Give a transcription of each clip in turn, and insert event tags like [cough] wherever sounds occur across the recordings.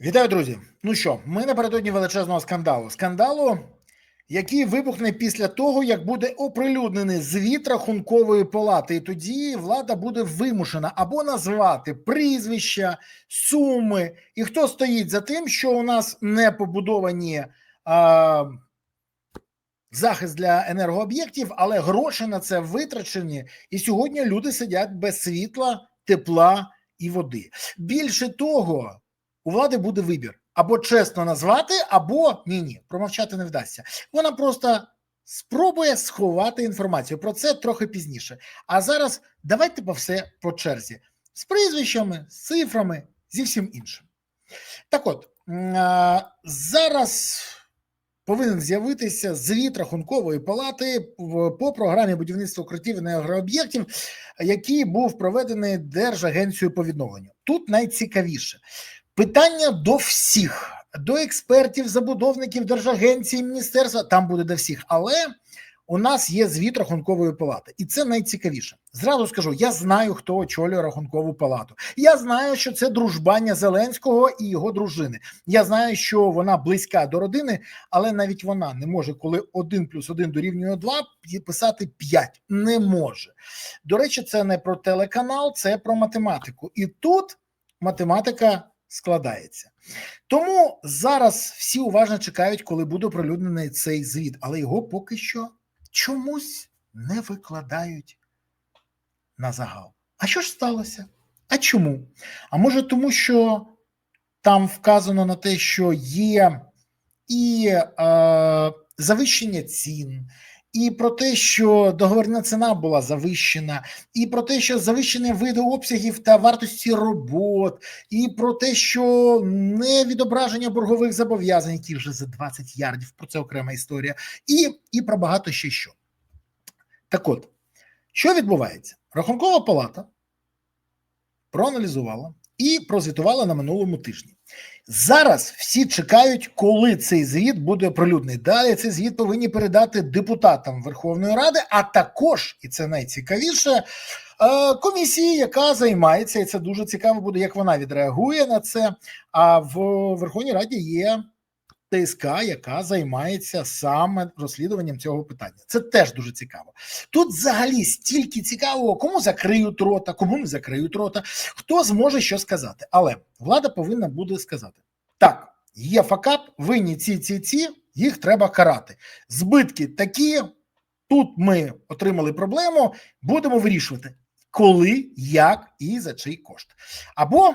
Вітаю, друзі. Ну що, ми напередодні величезного скандалу. Скандалу, який вибухне після того, як буде оприлюднений звіт рахункової палати, і тоді влада буде вимушена або назвати прізвища, суми, і хто стоїть за тим, що у нас не побудовані а, захист для енергооб'єктів, але гроші на це витрачені. І сьогодні люди сидять без світла, тепла і води. Більше того. У влади буде вибір або чесно назвати, або ні, ні, промовчати не вдасться. Вона просто спробує сховати інформацію. Про це трохи пізніше. А зараз давайте по все по черзі з прізвищами, з цифрами, зі всім іншим. Так от зараз повинен з'явитися звіт рахункової палати по програмі будівництва укриттів і агрооб'єктів, який був проведений Держагенцією по відновленню. Тут найцікавіше. Питання до всіх, до експертів, забудовників, держагенцій, міністерства, там буде до всіх. Але у нас є звіт рахункової палати, і це найцікавіше. Зразу скажу: я знаю, хто очолює рахункову палату. Я знаю, що це дружбання Зеленського і його дружини. Я знаю, що вона близька до родини, але навіть вона не може, коли один плюс один дорівнює два, писати п'ять. Не може. До речі, це не про телеканал, це про математику. І тут математика складається. Тому зараз всі уважно чекають, коли буде оприлюднений цей звіт, але його поки що чомусь не викладають на загал. А що ж сталося? А чому? А може, тому що там вказано на те, що є і е, завищення цін, і про те, що договірна ціна була завищена, і про те, що завищені види обсягів та вартості робот, і про те, що не відображення боргових зобов'язань, які вже за 20 ярдів, про це окрема історія, і, і про багато ще що. Так от, що відбувається? Рахункова палата проаналізувала і прозвітувала на минулому тижні. Зараз всі чекають, коли цей звіт буде оприлюднений. Далі цей звіт повинні передати депутатам Верховної Ради, а також, і це найцікавіше, е, комісії, яка займається, і це дуже цікаво буде, як вона відреагує на це. А в Верховній Раді є ТСК, яка займається саме розслідуванням цього питання. Це теж дуже цікаво. Тут взагалі стільки цікавого, кому закриють рота, кому не закриють рота, хто зможе що сказати. Але влада повинна буде сказати: так, є факап, винні ці, ці, ці, їх треба карати. Збитки такі. Тут ми отримали проблему, будемо вирішувати, коли, як і за чий кошт. Або,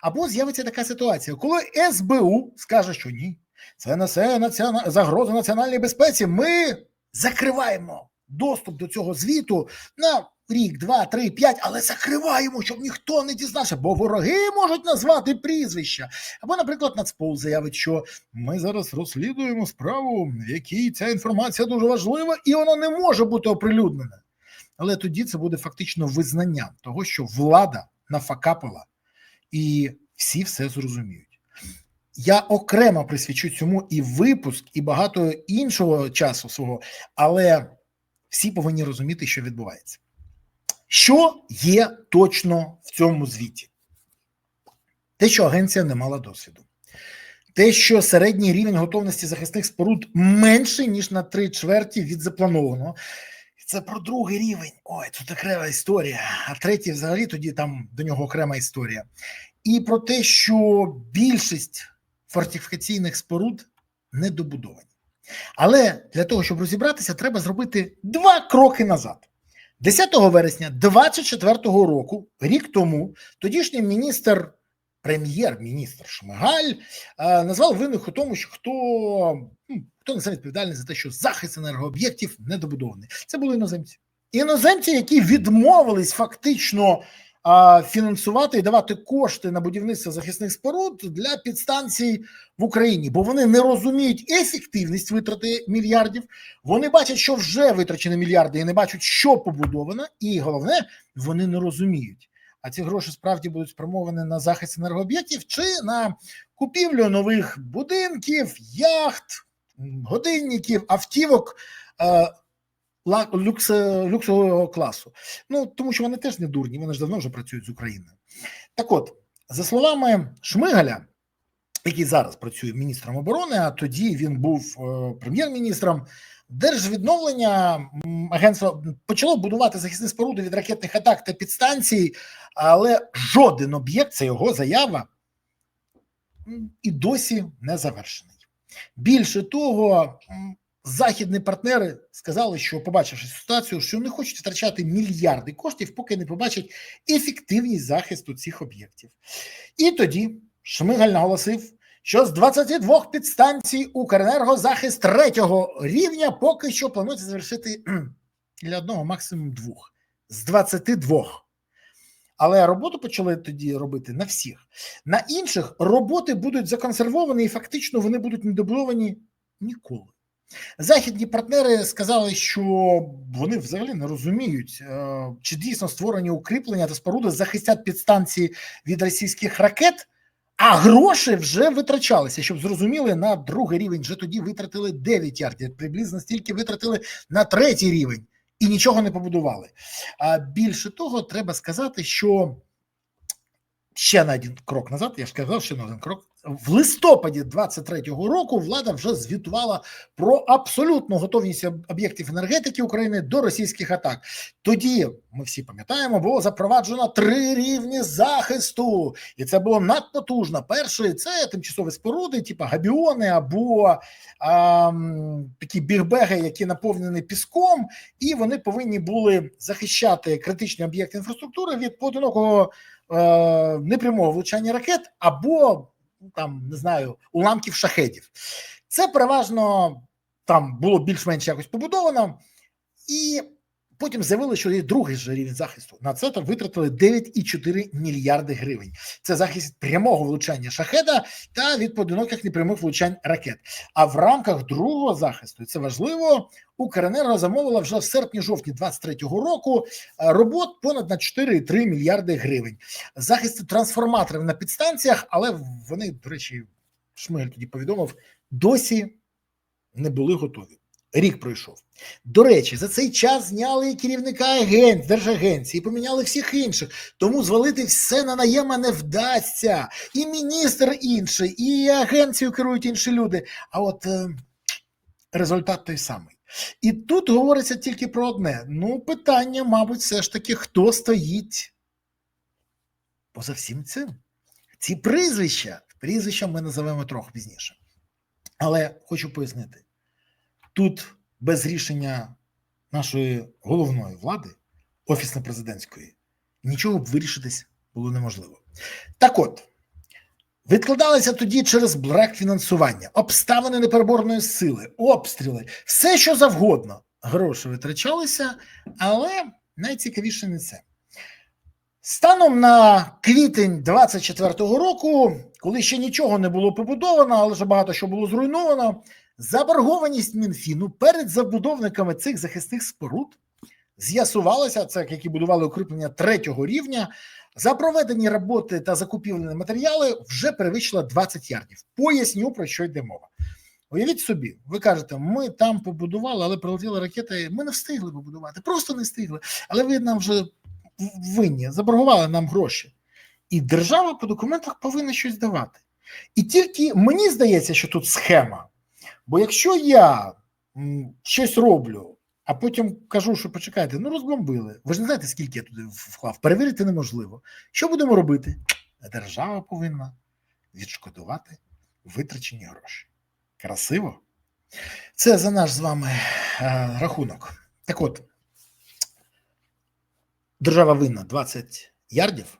або з'явиться така ситуація, коли СБУ скаже, що ні, це несе націона... загрозу національній безпеці. Ми закриваємо доступ до цього звіту на рік, два, три, п'ять, але закриваємо, щоб ніхто не дізнався, бо вороги можуть назвати прізвища. Або, наприклад, Нацпол заявить, що ми зараз розслідуємо справу, в якій ця інформація дуже важлива, і вона не може бути оприлюднена. Але тоді це буде фактично визнання того, що влада нафакапила, і всі все зрозуміють. Я окремо присвячу цьому і випуск, і багато іншого часу свого, але всі повинні розуміти, що відбувається. Що є точно в цьому звіті? Те, що агенція не мала досвіду, те, що середній рівень готовності захисних споруд менший, ніж на три чверті від запланованого. Це про другий рівень. Ой, тут окрема історія. А третій, взагалі, тоді там до нього окрема історія. І про те, що більшість фортифікаційних споруд не добудовані. Але для того, щоб розібратися, треба зробити два кроки назад. 10 вересня 24-го року, рік тому, тодішній міністр, прем'єр-міністр Шмигаль е, назвав винних у тому, що хто, хто несе відповідальність за те, що захист енергооб'єктів недобудований. Це були іноземці. Іноземці, які відмовились фактично фінансувати і давати кошти на будівництво захисних споруд для підстанцій в Україні, бо вони не розуміють ефективність витрати мільярдів. Вони бачать, що вже витрачені мільярди, і не бачать, що побудовано, і головне, вони не розуміють. А ці гроші справді будуть спрямовані на захист енергооб'єктів чи на купівлю нових будинків, яхт, годинників, автівок. Е, люкс, люксового класу. Ну тому що вони теж не дурні, вони ж давно вже працюють з Україною. Так от, за словами Шмигаля, який зараз працює міністром оборони, а тоді він був е, прем'єр-міністром. Держвідновлення агентство почало будувати захисні споруди від ракетних атак та підстанцій, але жоден об'єкт, це його заява, і досі не завершений. Більше того, західні партнери сказали, що побачивши ситуацію, що не хочуть втрачати мільярди коштів, поки не побачать ефективність захисту цих об'єктів. І тоді Шмигаль наголосив, що з 22 підстанцій Укренерго захист третього рівня поки що планується завершити [clears throat] для одного, максимум двох з 22. Але роботу почали тоді робити на всіх. На інших роботи будуть законсервовані, і фактично вони будуть не добудовані ніколи. Західні партнери сказали, що вони взагалі не розуміють, е, чи дійсно створені укріплення та споруди захистять підстанції від російських ракет, а гроші вже витрачалися. Щоб зрозуміли, на другий рівень вже тоді витратили 9 ярдів, приблизно стільки витратили на третій рівень і нічого не побудували. А більше того, треба сказати, що ще на один крок назад, я ж сказав, ще на один крок. В листопаді 23-го року влада вже звітувала про абсолютну готовність об'єктів енергетики України до російських атак. Тоді ми всі пам'ятаємо, було запроваджено три рівні захисту, і це було надпотужно. Перший це тимчасові споруди, типу габіони або а, такі бігбеги, які наповнені піском, і вони повинні були захищати критичні об'єкти інфраструктури від поодинокого е, непрямого влучання ракет або ну, там не знаю уламків шахедів. Це переважно там було більш-менш якось побудовано, і потім заявили, що є другий же рівень захисту. На це там витратили 9,4 мільярди гривень. Це захист прямого влучання шахеда та від поодиноких непрямих влучань ракет. А в рамках другого захисту і це важливо. Укренерго замовила вже в серпні-жовтні 23-го року е, робот понад на 4,3 мільярди гривень. Захист трансформаторів на підстанціях, але вони, до речі, Шмигель тоді повідомив, досі не були готові. Рік пройшов. До речі, за цей час зняли і керівника агент, держагенції, і поміняли всіх інших. Тому звалити все на наєма не вдасться. І міністр інший, і агенцію керують інші люди. А от е, результат той самий. І тут говориться тільки про одне: ну, питання, мабуть, все ж таки, хто стоїть поза всім цим. Ці прізвища, прізвища ми називаємо трохи пізніше. Але хочу пояснити: тут без рішення нашої головної влади, офісно-президентської, нічого б вирішитись було неможливо. Так от, відкладалися тоді через брак фінансування, обставини непереборної сили, обстріли, все що завгодно. Гроші витрачалися, але найцікавіше не це. Станом на квітень 24-го року, коли ще нічого не було побудовано, але вже багато що було зруйновано, заборгованість Мінфіну перед забудовниками цих захисних споруд з'ясувалося, це які будували укріплення третього рівня. За проведені роботи та закупівлені матеріали вже перевищила 20 ярдів. Поясню про що йде мова. Уявіть собі, ви кажете, ми там побудували, але прилетіла ракета. Ми не встигли побудувати, просто не встигли. Але ви нам вже винні, заборгували нам гроші. І держава по документах повинна щось давати. І тільки мені здається, що тут схема. Бо якщо я щось роблю, а потім кажу, що почекайте, ну розбомбили. Ви ж не знаєте, скільки я туди вклав. Перевірити неможливо. Що будемо робити? Держава повинна відшкодувати витрачені гроші. Красиво? Це за наш з вами е, рахунок. Так от, держава винна 20 ярдів,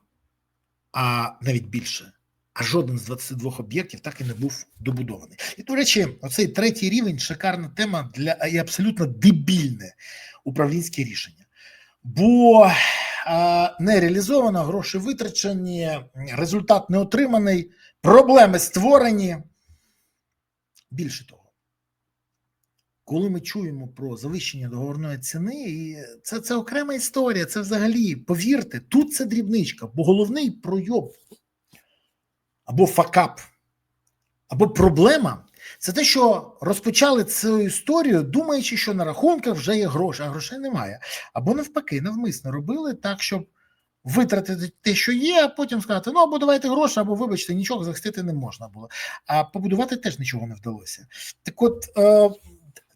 а навіть більше. А жоден з 22 об'єктів так і не був добудований. І, до речі, оцей третій рівень шикарна тема для і абсолютно дебільне управлінське рішення. Бо не реалізовано, гроші витрачені, результат не отриманий, проблеми створені. Більше того, коли ми чуємо про завищення договорної ціни, і це, це окрема історія. Це взагалі, повірте, тут це дрібничка, бо головний пройоб або факап, або проблема це те, що розпочали цю історію, думаючи, що на рахунках вже є гроші, а грошей немає. Або навпаки, навмисно робили так, щоб витратити те, що є, а потім сказати: ну або давайте гроші, або вибачте, нічого захистити не можна було. А побудувати теж нічого не вдалося. Так, от е,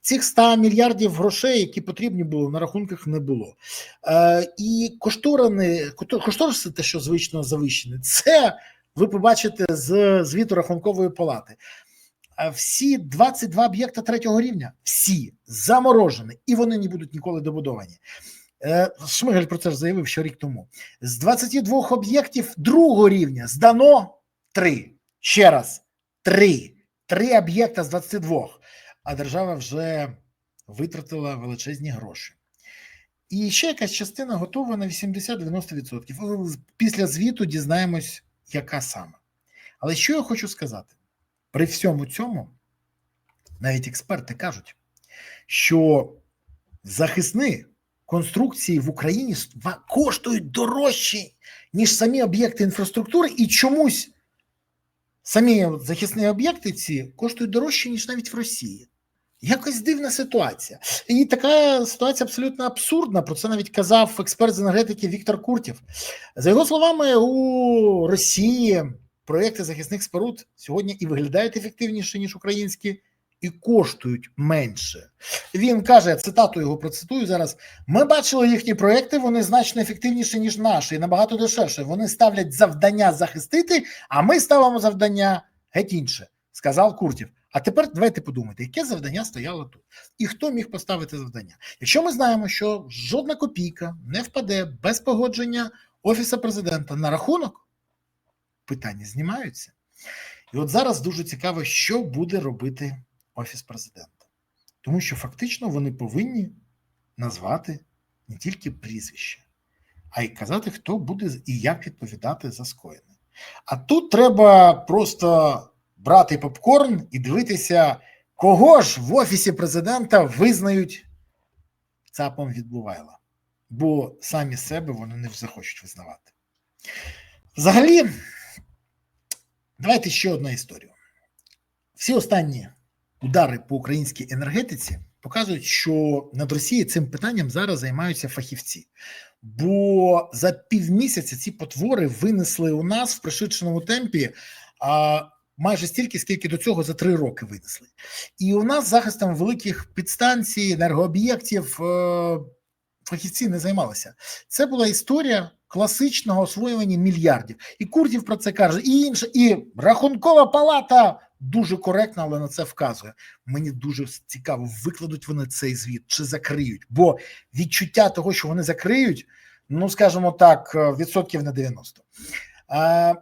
цих 100 мільярдів грошей, які потрібні були, на рахунках не було. Е, І кошторини, кошториси, те, що звично завищені, це ви побачите з звіту рахункової палати. Всі 22 об'єкта третього рівня, всі заморожені, і вони не будуть ніколи добудовані. Е, Шмигаль про це ж заявив ще рік тому. З 22 об'єктів другого рівня здано три. Ще раз, три. Три об'єкта з 22. А держава вже витратила величезні гроші. І ще якась частина готова на 80-90%. Після звіту дізнаємось, яка саме. Але що я хочу сказати? При всьому цьому навіть експерти кажуть, що захисні конструкції в Україні коштують дорожче, ніж самі об'єкти інфраструктури, і чомусь самі захисні об'єкти ці коштують дорожче, ніж навіть в Росії. Якось дивна ситуація. І така ситуація абсолютно абсурдна. Про це навіть казав експерт з енергетики Віктор Куртів. За його словами, у Росії проєкти захисних споруд сьогодні і виглядають ефективніше, ніж українські, і коштують менше. Він каже: цитату його процитую зараз: ми бачили їхні проекти, вони значно ефективніші, ніж наші, і набагато дешевше. Вони ставлять завдання захистити, а ми ставимо завдання геть інше, сказав Куртів. А тепер давайте подумайте, яке завдання стояло тут, і хто міг поставити завдання. Якщо ми знаємо, що жодна копійка не впаде без погодження Офісу президента на рахунок, питання знімаються. І от зараз дуже цікаво, що буде робити Офіс президента, тому що фактично вони повинні назвати не тільки прізвище, а й казати, хто буде і як відповідати за скоєне. А тут треба просто брати попкорн і дивитися, кого ж в Офісі президента визнають цапом відбувайла, бо самі себе вони не захочуть визнавати. Взагалі, давайте ще одну історію. Всі останні удари по українській енергетиці показують, що над Росією цим питанням зараз займаються фахівці. Бо за півмісяця ці потвори винесли у нас в пришвидшеному темпі майже стільки, скільки до цього за три роки винесли. І у нас захистом великих підстанцій, енергооб'єктів е, фахівці не займалися. Це була історія класичного освоювання мільярдів. І Куртів про це каже, і інше, і рахункова палата дуже коректно, але на це вказує. Мені дуже цікаво, викладуть вони цей звіт чи закриють, бо відчуття того, що вони закриють, ну скажімо так, відсотків на 90. А,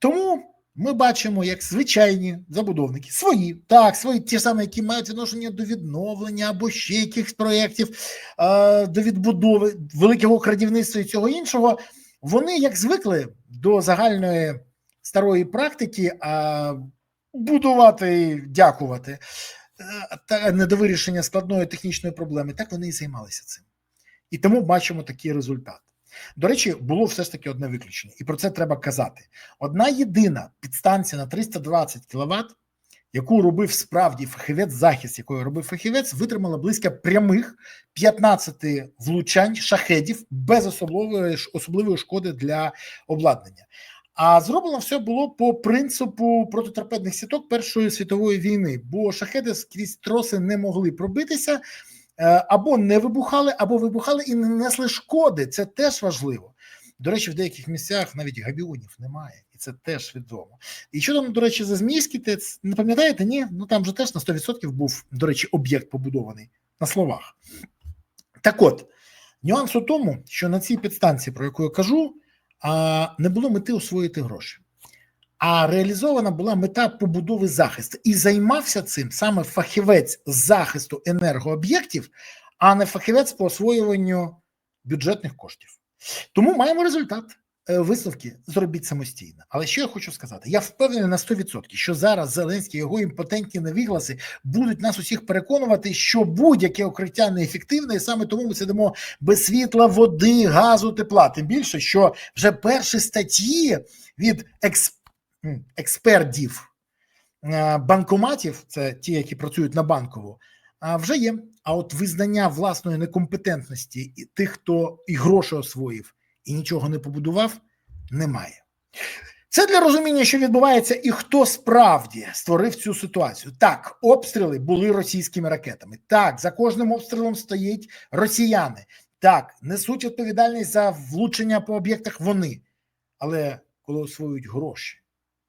Тому. Ми бачимо, як звичайні забудовники свої, так, свої ті самі, які мають відношення до відновлення або ще якихось проєктів, до відбудови великого крадівництва і цього іншого. Вони як звикли до загальної старої практики, а будувати, дякувати, е, та не до вирішення складної технічної проблеми, так вони і займалися цим. І тому бачимо такий результат. До речі, було все ж таки одне виключення, і про це треба казати. Одна єдина підстанція на 320 кВт, яку робив справді фахівець, захист, якою робив фахівець, витримала близько прямих 15 влучань шахедів без особливої особливої шкоди для обладнання. А зроблено все було по принципу протиторпедних сіток Першої світової війни, бо шахеди скрізь троси не могли пробитися. Е, або не вибухали, або вибухали і не несли шкоди. Це теж важливо. До речі, в деяких місцях навіть габіонів немає, і це теж відомо. І що там, до речі, за Змійський ТЕЦ, не пам'ятаєте? Ні, ну там же теж на 100% був, до речі, об'єкт побудований на словах. Так от, нюанс у тому, що на цій підстанції, про яку я кажу, не було мети освоїти гроші а реалізована була мета побудови захисту. І займався цим саме фахівець захисту енергооб'єктів, а не фахівець по освоюванню бюджетних коштів. Тому маємо результат. Е, висновки зробіть самостійно. Але що я хочу сказати? Я впевнений на 100%, що зараз Зеленський його імпотентні невігласи будуть нас усіх переконувати, що будь-яке укриття неефективне, і саме тому ми сидимо без світла, води, газу, тепла. Тим більше, що вже перші статті від експерт експертів е, банкоматів, це ті, які працюють на банкову, вже є. А от визнання власної некомпетентності і тих, хто і гроші освоїв, і нічого не побудував, немає. Це для розуміння, що відбувається, і хто справді створив цю ситуацію. Так, обстріли були російськими ракетами. Так, за кожним обстрілом стоять росіяни. Так, несуть відповідальність за влучення по об'єктах вони. Але коли освоюють гроші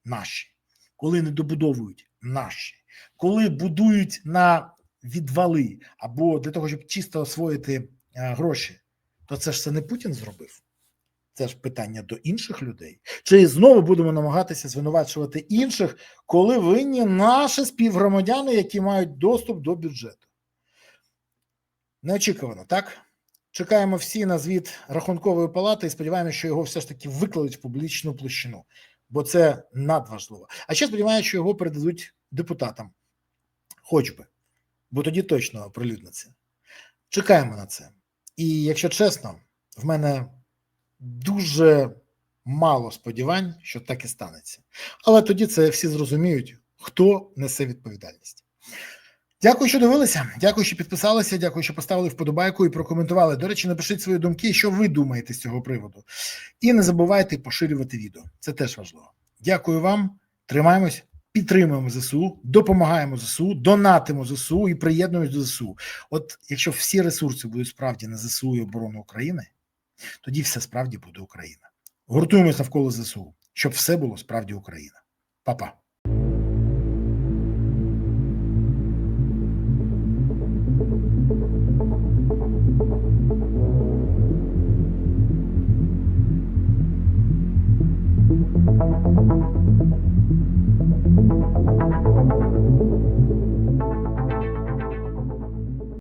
наші, коли не добудовують наші, коли будують на відвали або для того, щоб чисто освоїти е, гроші, то це ж це не Путін зробив. Це ж питання до інших людей. Чи знову будемо намагатися звинувачувати інших, коли винні наші співгромадяни, які мають доступ до бюджету? Неочікувано, так? Чекаємо всі на звіт рахункової палати і сподіваємося, що його все ж таки викладуть в публічну площину, бо це надважливо. А ще сподіваюся, що його передадуть депутатам, хоч би, бо тоді точно оприлюдниться. Чекаємо на це. І якщо чесно, в мене дуже мало сподівань, що так і станеться. Але тоді це всі зрозуміють, хто несе відповідальність. Дякую, що дивилися. Дякую, що підписалися. Дякую, що поставили вподобайку і прокоментували. До речі, напишіть свої думки, що ви думаєте з цього приводу. І не забувайте поширювати відео. Це теж важливо. Дякую вам. Тримаємось, підтримуємо ЗСУ, допомагаємо ЗСУ, донатимо ЗСУ і приєднуємось до ЗСУ. От якщо всі ресурси будуть справді на ЗСУ і оборону України, тоді все справді буде Україна. Гуртуємось навколо ЗСУ, щоб все було справді Україна. Па-па.